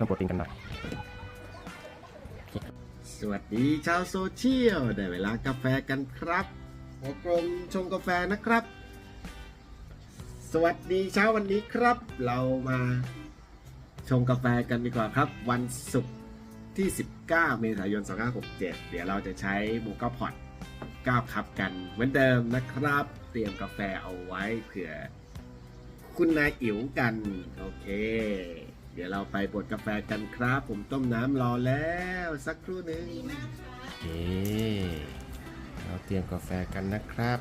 พิ่มโปรตีนกันหน่อยสวัสดีชาวโซเชียลได้เวลากาแฟกันครับหัวกลมชงกาแฟนะครับ สวัสดีเช้าวันนี้ครับ เรามาชงกาแฟกันดีกว่าครับ วันศุกร์ที่ 19 เมษายน 2567 เดี๋ยวเราจะใช้โมกาพอต9คับกันเหมือนเดิมนะครับ เตรียมกาแฟเอาไว้เผื่อ คุณนายอิ๋วกัน โอเค เดี๋ยวเราไปบดกาแฟกันครับ ผมต้มน้ำรอแล้วสักครู่หนึ่งโอเคเราเตรียมกาแฟกันนะครับ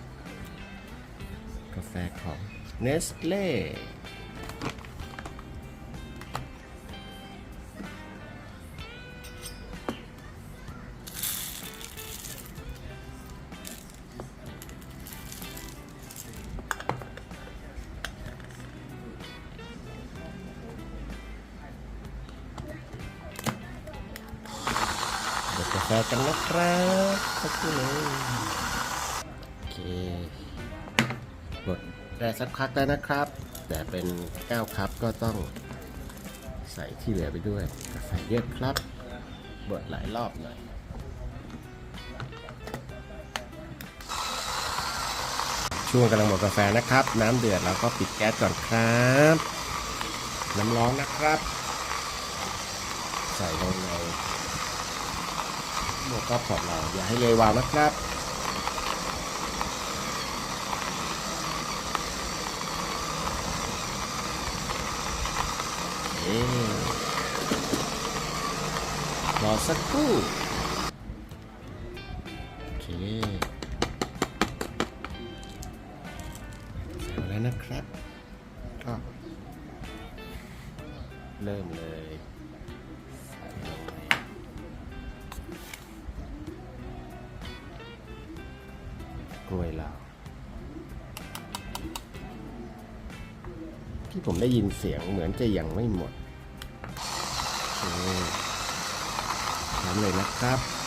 กาแฟของ Nestle แฟกันนะครับสักครู่หนึงโอเคบดได้สักพักแล้วนะครับ แต่เป็น9คัพก็ต้องใส่ที่เหลือไปด้วยกาแฟเยอะครับบดหลายรอบหน่อยช่วงกำลังบดกาแฟนะครับ น้ำเดือดเราก็ปิดแก๊สก่อนครับ น้ำร้อนนะครับ ใส่ลงใน หมวกก็พอร์ตเราอย่าให้เลยวาวนะครับเอ๊ะรอสักครู่โอเคใส่มาแล้วนะครับก็เริ่มเลย ที่ผมได้ยินเสียงเหมือนจะยังไม่หมดโอเคทำเลยนะครับ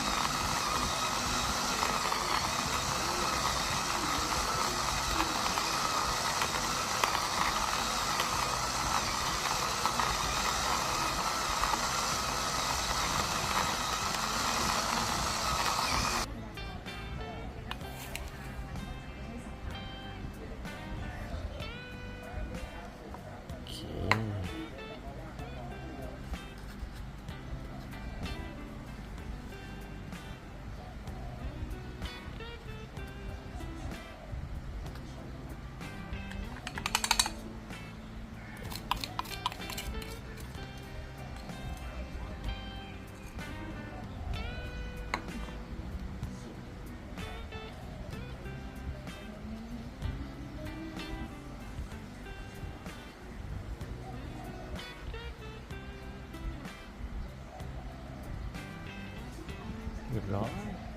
เรียบร้อย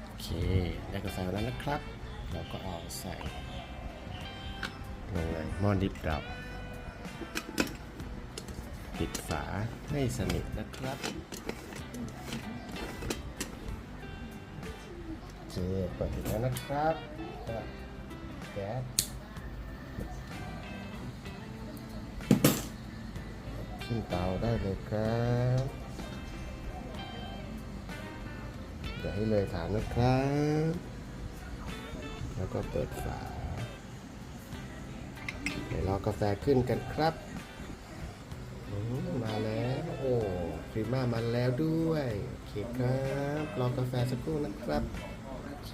โอเคได้กาแฟแล้วนะครับ เราก็เอาใส่ลงในหม้อดิบเราปิดฝาให้สนิทนะครับโอเคเปิดแล้วนะครับแก๊สขึ้นเตาได้เลยครับ ให้เลยฐานนะครับ แล้วก็เปิดฝา เดี๋ยวรอกาแฟขึ้นกันครับ มาแล้ว โอ้ครีมามาแล้วด้วยโอเคครับ รอกาแฟสักครู่นะครับโอเค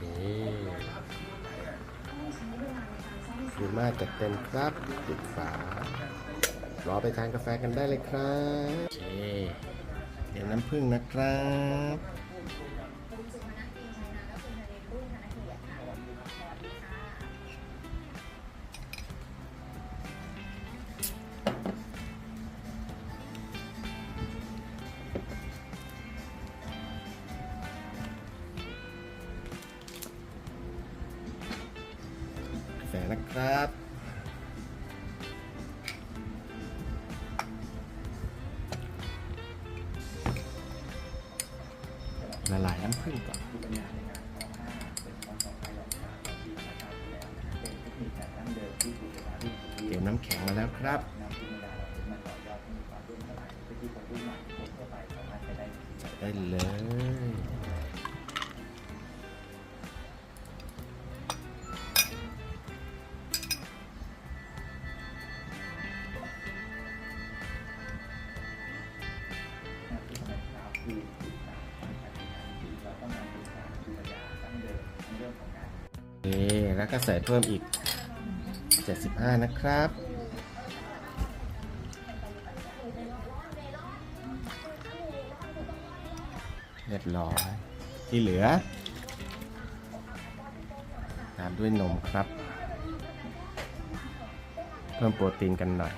ครีมาจัดเต็มครับปิดฝารอไปทานกาแฟกันได้เลยครับโอเคเดี๋ยวน้ำผึ้งนะครับ นะครับ ละลายน้ำผึ้งก่อนเตรียมน้ำแข็งมาแล้วครับได้เลย แล้วก็ใส่เพิ่มอีก 75 นะครับ เรียบร้อย ที่เหลือ ตามด้วยนมครับ เพิ่มโปรตีนกันหน่อย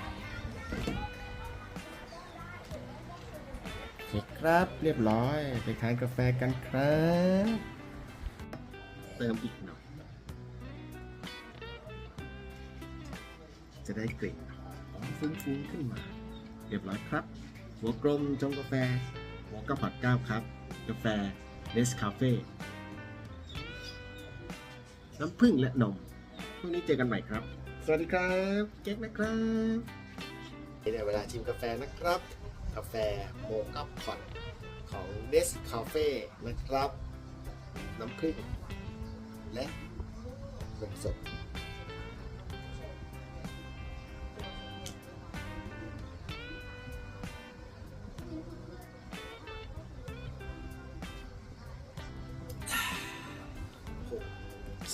โอเคครับเรียบร้อย ไปทานกาแฟกันครับ เติมอีกหน่อย จะได้กลิ่นหอมฟุ้งๆขึ้นมา เรียบร้อยครับ หัวกลมชงกาแฟ หัวกระผัดก้าวครับ กาแฟเนสคาเฟ่น้ำผึ้งและนมพรุ่งนี้เจอกันใหม่ครับ สวัสดีครับเก๊กนะครับได้เวลาชิมกาแฟนะครับ กาแฟโมกาพอตของเนสคาเฟ่นะครับ น้ำผึ้งและนมสด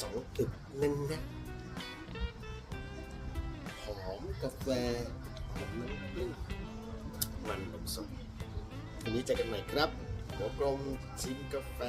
สองตึกนั่นนะหอมกาแฟหอมน้ำผึ้งมันนมสดวันนี้เจอกันใหม่ครับหัวกลมชิมกาแฟ